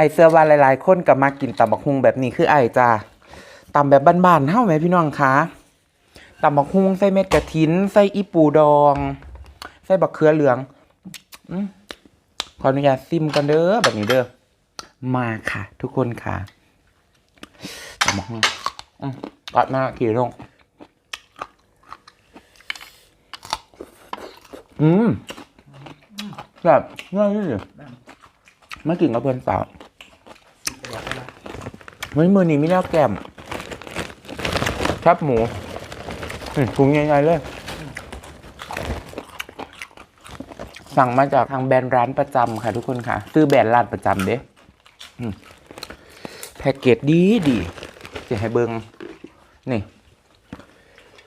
อเสื้อว่าหลาย ๆ คนก็มากินตำบักฮุงแบบนี้คือไอจ้าตำแบบบ้านๆเท่าไหมพี่น้องคะตำบักฮุงใส่เม็ดกระถินใส่อีปูดอง ใส่บักเขือเหลืองอขออนุญาตซิมกันเด้อแบบนี้เด้อมาค่ะ ทุกคนค่ะตำบักฮุงกัดมาขี่ลงอืมแบบง่ายที่สุดมากินกับเพื่อนสาว ไม่มือนี้ไม่ได้เอาแกมครับหมูอืมปรุงยังไงเลย สั่งมาจากทางแบรนด์ร้านประจำค่ะทุกคนค่ะ ซื้อแบรนด์ร้านประจำเด้อแพ็กเกจดีดีจะให้เบิงนี่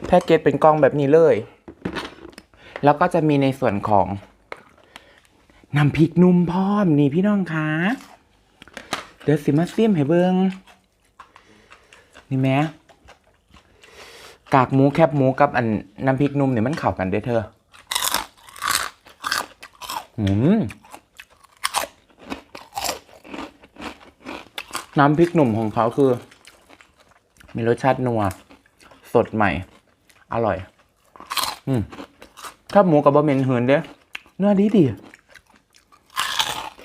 แพ็กเกจเป็นกล่องแบบนี้เลย แล้วก็จะมีในส่วนของน้ำพริกนุ่มพร้อมนี่พี่น้องคะเดี๋ยวสิมาซิมให้เบิง นี่แม่กากหมูแคบหมูกับอันน้ำพริกหนุ่มเนี่ยมันเข้ากันเด้เธออืมน้ำพริกหนุ่มของเขาคือ มีรสชาตินัว สดใหม่ อร่อย อืมข้าวหมูกับบะเมนเหินเด้เนื้อดีดี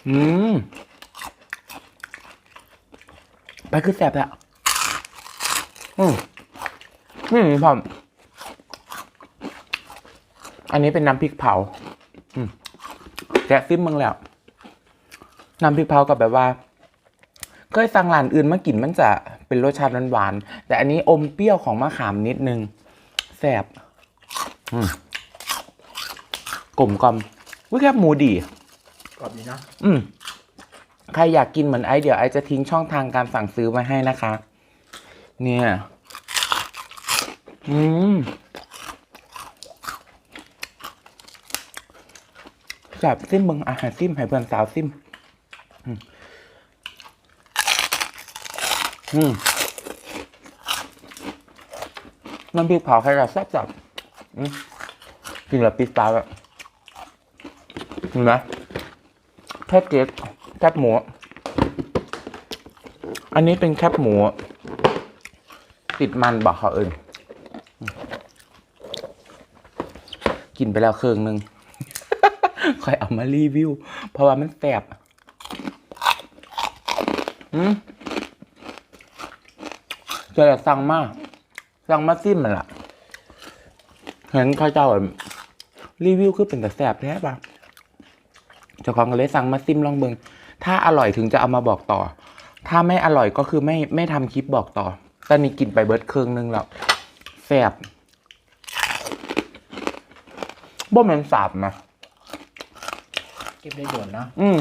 อืม ไปคือแสบแล้ว อืมนี่พร้อมอันนี้เป็นน้ำพริกเผาอืมแกะซิมมึงแล้ว น้ำพริกเผากับแบบว่า เคยสั่งร้านอื่นมากินมันจะเป็นรสชาติหวานๆ แต่อันนี้อมเปรี้ยวของมะขามนิดนึง แสบอืมกลมกลอมวิแคบหมูดีกรอบดีเนาะอืม ใครอยากกินเหมือนไอเดี๋ยวไอจะทิ้งช่องทางการสั่งซื้อมาให้นะคะ เนี่ย อืมจับซิมเบิงอาหารซิมให้เพื่อนสาวซิม อืมอืมน้ำพริกเผาใครจะแซ่บจับอืมกินแบบปิดตาแบบเห็นไหมแคบเกตแคบหมู อันนี้เป็นแคบหมู ติดมันบอกเขาเอิญกินไปแล้วเครื่องหนึ่งคอยเอามารีวิว เพราะว่ามันแสบอืมเจะสั่งมากสั่งมาซิมมันละเห็นข้าเจ้ารีวิวคือเป็นแต่แสบแท้ปะเจ้าของก็เลยสั่งมาซิมลองเบิงถ้าอร่อยถึงจะเอามาบอกต่อ ถ้าไม่อร่อยก็คือไม่ไม่ทำคลิปบอกต่อ ตอนนี้กินไปเบิร์ดเครื่องนึงแล้วแซ่บบ่แมันสาบนะเก็บได้ด่วนเนาะอืม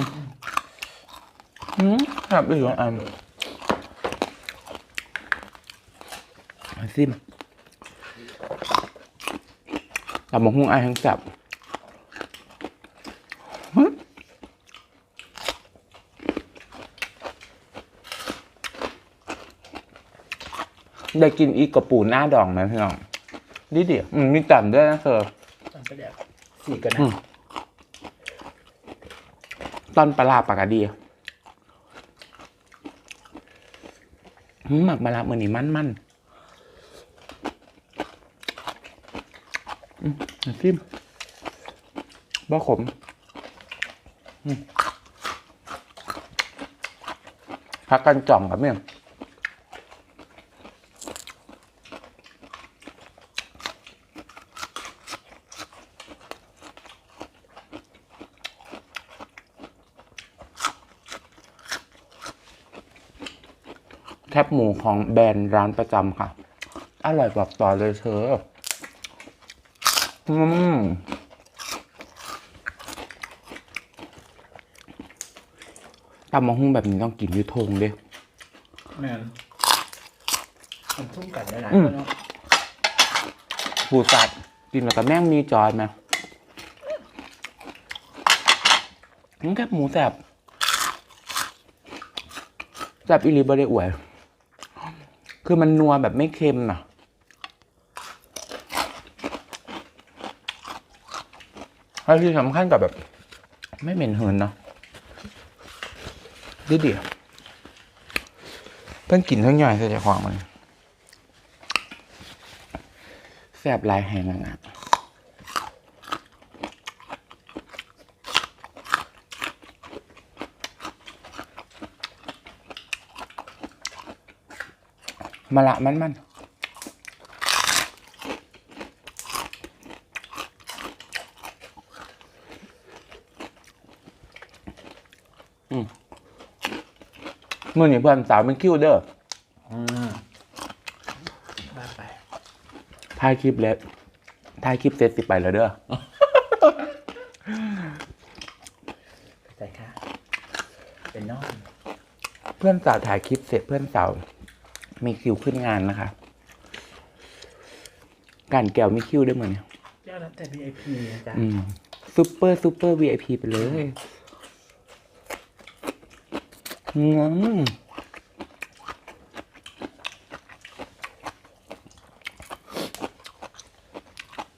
อืมแซ่บอีกอันมาซิมตำบักหุ่งไอ้ทั้งแซ่บ ได้กินอีกกระปูหน้าดองไหมพี่น้องดีดีอืมมีต่ำด้วยนะเธอต้องไปแดกสี่กันนะอืมตอนปลาร้าปากกาดีหืมหมักมาละมือนี่มันมันอืมน้ำจิ้มบ่ขมอืมพักกันจ่องกับเมี่ย แคบหมูของแบรนด์ร้านประจำค่ะ อร่อยบอกต่อเลยเธออืมตำมะฮุ่งแบบนี้ต้องกินอยูทงเด้แม่นมันทุ่มกันได้หลายอืมเนาะผูสัตว์กินกับแม่งมีจอยไหมนี่แคบหมูแสบแสบอิริบได้อวย คือมันนัวแบบไม่เค็มน่ะแล้วที่สำคัญกับแบบ ไม่เหม็นเหินเนาะดูดิเพิ่งกินทั้งย่อยใส่จะของมันแสบลายแหงอะ มาละมันมันอืมมื่อนี้เพื่อนสาวเป็นคิวเด้ออืมบ้าไปถ่ายคลิปแล้วถ่ายคลิปเสร็จสิไปแล้วเด้อใจค่ะ เป็นนอนเพื่อนสาวถ่ายคลิปเสร็จเพื่อนสาว มีคิวขึ้นงานนะคะ การแก้วมีคิวด้วยเหมือนเนี่ยเจ้าแล้วแต่ VIP นะจ๊ะอืมซูเปอร์ซูเปอร์ VIP ไปเลยอืม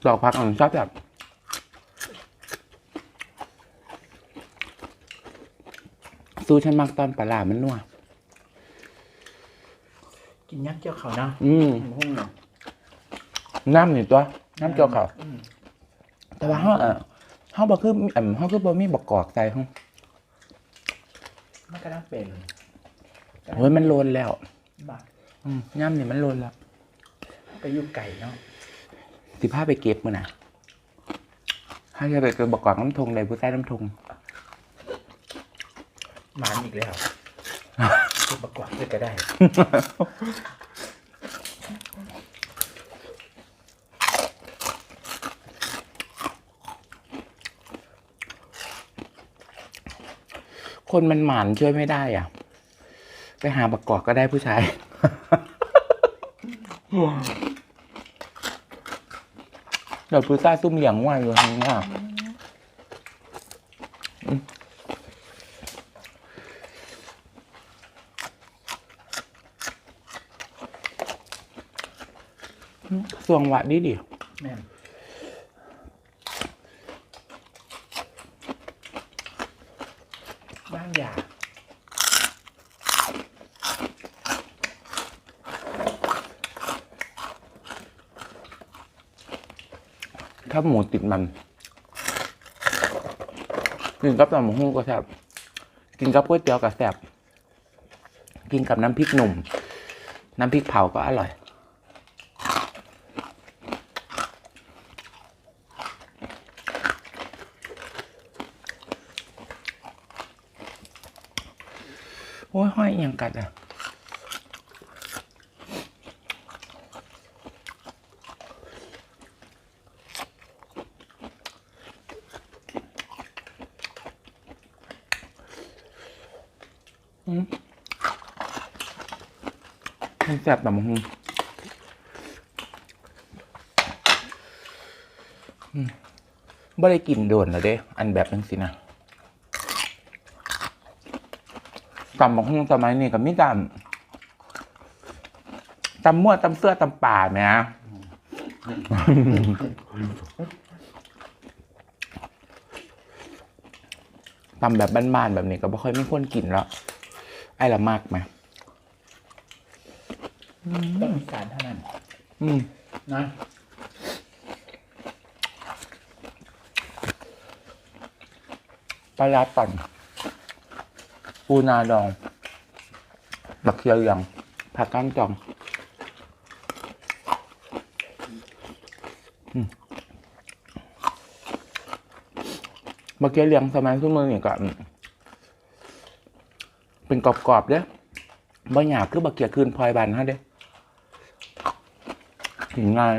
ดอกพักอ่อนชอบแบบสู้ฉันมากตอนปลาหลามันนัวกิน ยักษ์เจ้าเขาเนาะอืมหุ้งเนาะน้ำนี่ตัว น้ำเจียวเขาวอืมแต่ว่าเขาอะเขาบอกคืออ่ำเขาคือบ่มีบักกอกใส่ห้องมันก็ต้องเป็นโอ้ยมันโลนแล้วบ้าอืมย่ำนี่มันโลนแล้ว ไปอยู่ไก่เนาะสิพาไปเก็บมือนะถ้าจะไปเก็บบักกอกน้ำทงเลยผู้ใต้น้ำทงหมานอีกแล้วพูด ประกอบด้วยก็ได้ คนมันหมานช่วยไม่ได้อะ ไปหาบักกอกก็ได้ผู้ชาย เดี๋ยวผู้ใต้ซุ่มเหลียงว่าอยู่ทางหน้าอื สวงหวะดีดิแม่นบ้างอย่าถ้าหมูติดมันกินกับตำบักหุ่งก็แซ่บกินกับก๋วยเตี๋ยวก็แซ่บกินกับน้ำพริกหนุ่ม น้ำพริกเผาก็อร่อย โอ้ยห้อยอหยังกัดอะมันแซ่บแต่มันบ่ได้กินโดนแล้วเด้ อันแบบนึงสินะ ตำบักหุ่งสมัยนี้ก็มีตำตำมั่วตำเสื้อตำป่าไหมฮะตำแบบบ้านๆแบบนี้ก็บ่ค่อยมีคนกินแล้ว ไอ้ละมากไหมต้องมีการเท่านั้น อืมนะปลาร้าต่อน ปูนาดองบักเคียวเหลียงผักก้านจองอืมบักเคียวเหลียงสมัยทุกมือนี่ก็อืมเป็นกรอบๆเด้อบ่หยาบคือบักเคียวคืนพลอยบันฮะเด้ถึงง่าย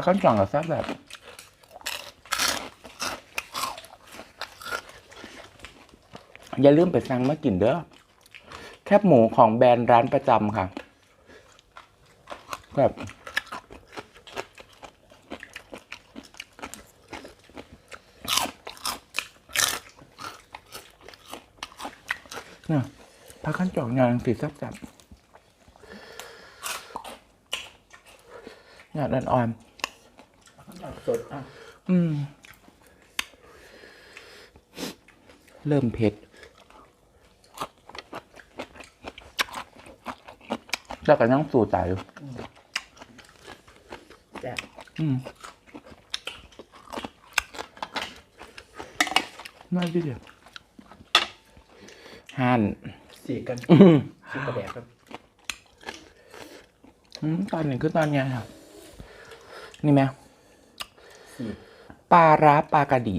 ผักก้านจองกับแซ่บแบบอย่าลืมไปสั่งมากินเด้อ แคบหมูของแบรนด์ร้านประจำค่ะ แบบนี่ยพักขั้นจอกงานสีซับจับยอดอ่อนยอด สดอะๆอืม เริ่มเผ็ด แล้วก็ยังสู่ใจอยู่แซ่บอืมน่าดีเดียวหั่นสีกันอืมสีกระแดกครับอืมตอนนี้คือตอนไงครับ นี่ไหมสี ปลาร้าปลากระดี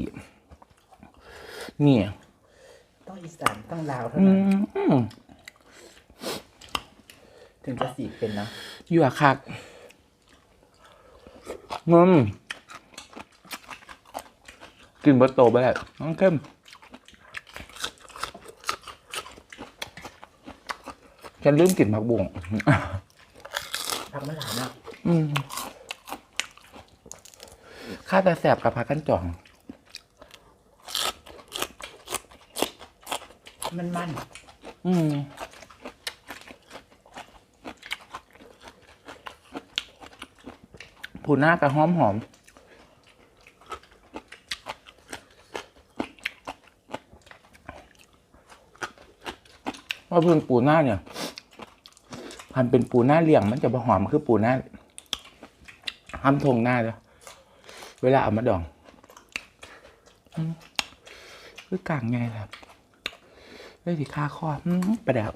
เนี่ยต้องอีสานต้องลาวเท่าอืนั้นมอืมถึงจะสีเป็นนะอยู่อะคักงมกินบะโตไปแหละน้องเข้มฉันลืมกลิ่นผักบุ้งพักมะหลานะอืม ข้าแต่แสบกับผักกันจ่อง มันมันอืมผูหน้ากับหอมหอมว่าเพิ่งปูหน้าเนี่ยพันเป็นปูหน้าเลี่ยงมันจะบะหอมคือปูหน้าห้ามทงหน้าเลย เวลาเอามาดองคือกลางไงครับเลยสิค่าข้อประดี๋ยว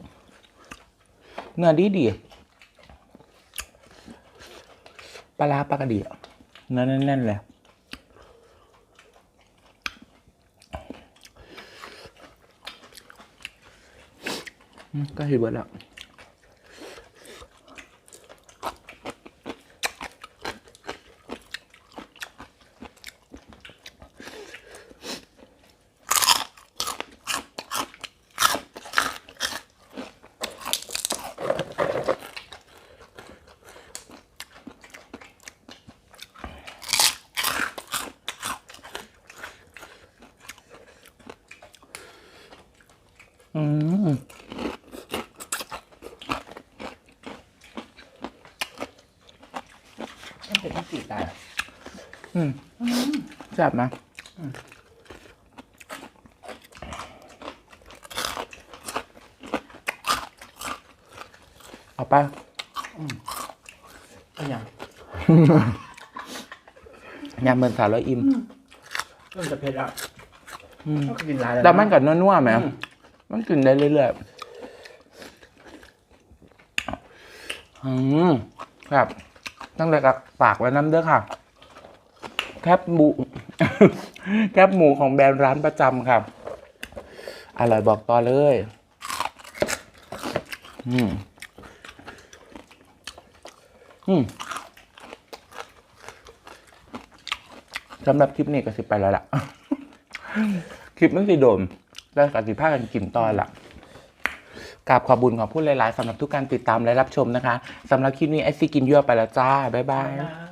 เนื้อดีดีปลาร้าปลากระดีเนื้อแน่นๆเลยก็เห็นเบิดแล้ว เป็นที่สีตายอืมแซ่บนะเอาไปก็ยังยำเมินสาวแล้วอิ่มเริ่มจะเผ็ดอะอืมก็กินหลายแล้วแต่มันกับนัวๆไหมอืมมันกินได้เรื่อยๆอืมครับ ตั้งแต่กับปากไว้น้ำเด้อค่ะ แคบหมู แคบหมูของแบรนด์ร้านประจำครับอร่อยบอกต่อเลย อืม อืมสำหรับคลิปนี้ก็สิไปแล้วล่ะ คลิปมันสิโดมแล้วกับสิพากันกินตอนละ กราบขอบบุญขอบพูดหลายๆสำหรับทุกการติดตามและรับชมนะคะสำหรับคลิปนี้ไอซีกินยั่วไปแล้วจ้า บ๊ายบาย